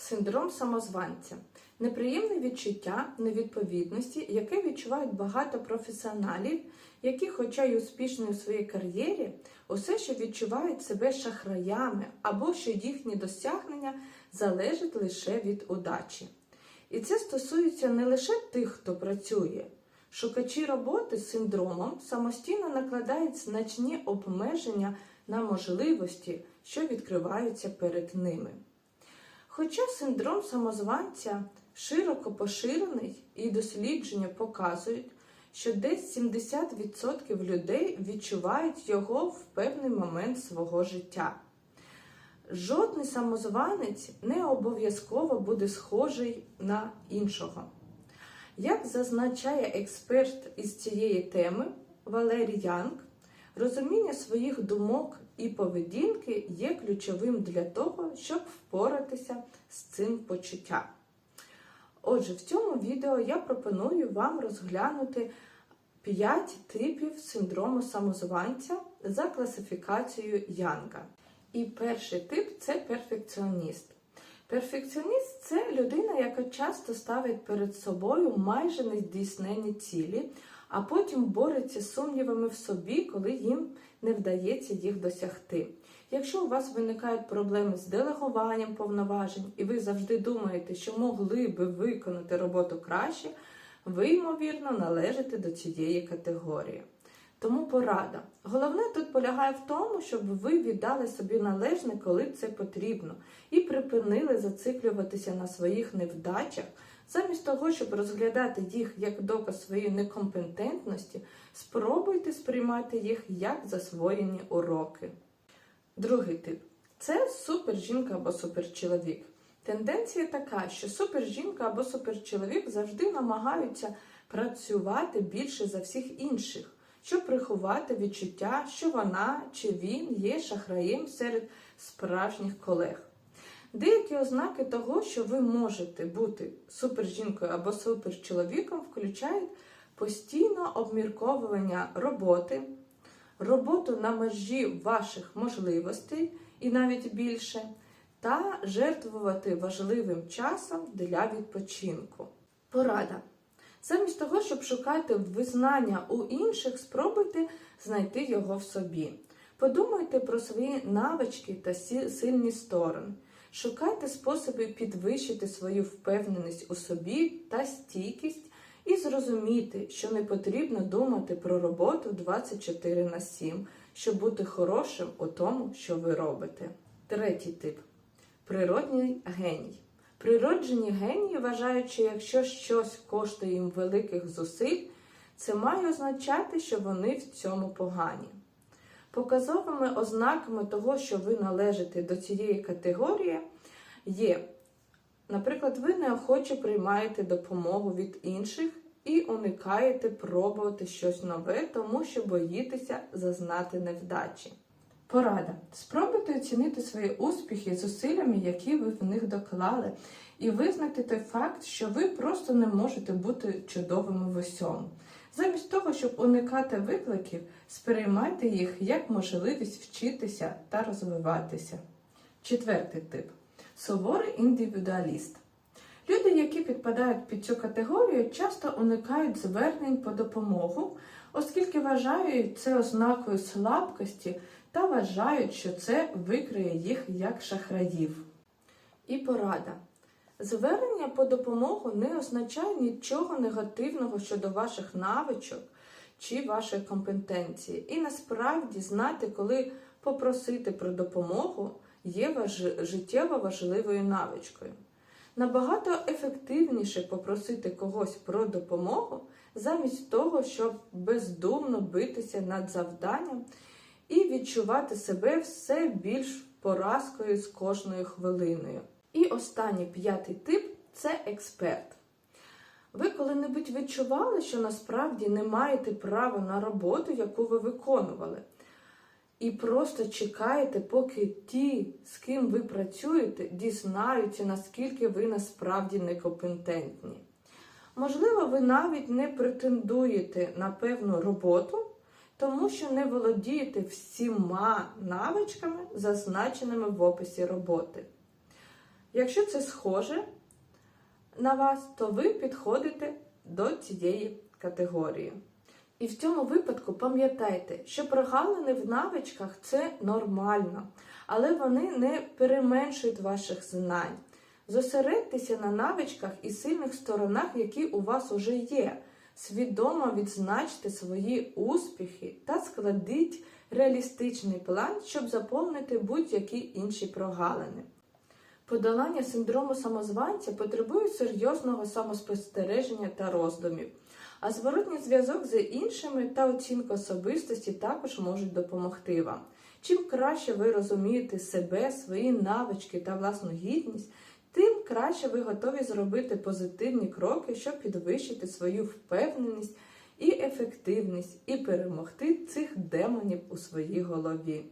Синдром самозванця неприємне відчуття невідповідності, яке відчувають багато професіоналів, які, хоча й успішні у своїй кар'єрі, усе ще відчувають себе шахраями або що їхні досягнення залежать лише від удачі. І це стосується не лише тих, хто працює. Шукачі роботи з синдромом самостійно накладають значні обмеження на можливості, що відкриваються перед ними. Хоча синдром самозванця широко поширений і дослідження показують, що десь 70% людей відчувають його в певний момент свого життя. Жодний самозванець не обов'язково буде схожий на іншого. Як зазначає експерт із цієї теми Валерій Янг, розуміння своїх думок і поведінки є ключовим для того, щоб впоратися з цим почуттям. Отже, в цьому відео я пропоную вам розглянути 5 типів синдрому самозванця за класифікацією Янга. І перший тип це перфекціоніст. Перфекціоніст це людина, яка часто ставить перед собою майже нездійснені цілі, а потім бореться з сумнівами в собі, коли їм не вдається їх досягти. Якщо у вас виникають проблеми з делегуванням повноважень, і ви завжди думаєте, що могли би виконати роботу краще, ви, ймовірно, належите до цієї категорії. Тому порада. Головне тут полягає в тому, щоб ви віддали собі належне, коли це потрібно, і припинили зациклюватися на своїх невдачах, замість того, щоб розглядати їх як доказ своєї некомпетентності, спробуйте сприймати їх як засвоєні уроки. Другий тип це супержінка або суперчоловік. Тенденція така, що супержінка або суперчоловік завжди намагаються працювати більше за всіх інших щоб приховати відчуття, що вона чи він є шахраєм серед справжніх колег. Деякі ознаки того, що ви можете бути супержінкою або суперчоловіком, включають постійно обмірковування роботи, роботу на межі ваших можливостей і навіть більше, та жертвувати важливим часом для відпочинку. Порада. Замість того, щоб шукати визнання у інших, спробуйте знайти його в собі. Подумайте про свої навички та сильні сторони. Шукайте способи підвищити свою впевненість у собі та стійкість і зрозуміти, що не потрібно думати про роботу 24 на 7, щоб бути хорошим у тому, що ви робите. Третій тип природній геній. Природжені генії вважають, що якщо щось коштує їм великих зусиль, це має означати, що вони в цьому погані. Показовими ознаками того, що ви належите до цієї категорії, є, наприклад, ви неохоче приймаєте допомогу від інших і уникаєте пробувати щось нове, тому що боїтеся зазнати невдачі. Порада. Спробуйте оцінити свої успіхи зусиллями, які ви в них доклали, і визнати той факт, що ви просто не можете бути чудовими в усьому. Замість того, щоб уникати викликів, сприймайте їх як можливість вчитися та розвиватися. Четвертий тип суворий індивідуаліст. Люди, які підпадають під цю категорію, часто уникають звернень по допомогу, оскільки вважають це ознакою слабкості та вважають, що це викриє їх як шахраїв. І порада. Звернення по допомогу не означає нічого негативного щодо ваших навичок чи вашої компетенції. І насправді знати, коли попросити про допомогу є життєво важливою навичкою. Набагато ефективніше попросити когось про допомогу, замість того, щоб бездумно битися над завданням і відчувати себе все більш поразкою з кожною хвилиною. І останній п'ятий тип це експерт. Ви коли-небудь відчували, що насправді не маєте права на роботу, яку ви виконували. І просто чекаєте, поки ті, з ким ви працюєте, дізнаються, наскільки ви насправді некомпетентні. Можливо, ви навіть не претендуєте на певну роботу, тому що не володієте всіма навичками, зазначеними в описі роботи. Якщо це схоже на вас, то ви підходите до цієї категорії. І в цьому випадку пам'ятайте, що прогалини в навичках це нормально, але вони не переменшують ваших знань. Зосередьтеся на навичках і сильних сторонах, які у вас уже є. Свідомо відзначте свої успіхи та складіть реалістичний план, щоб заповнити будь-які інші прогалини. Подолання синдрому самозванця потребує серйозного самоспостереження та роздумів, а зворотній зв'язок з іншими та оцінка особистості також можуть допомогти вам. Чим краще ви розумієте себе, свої навички та власну гідність, тим краще ви готові зробити позитивні кроки, щоб підвищити свою впевненість і ефективність і перемогти цих демонів у своїй голові.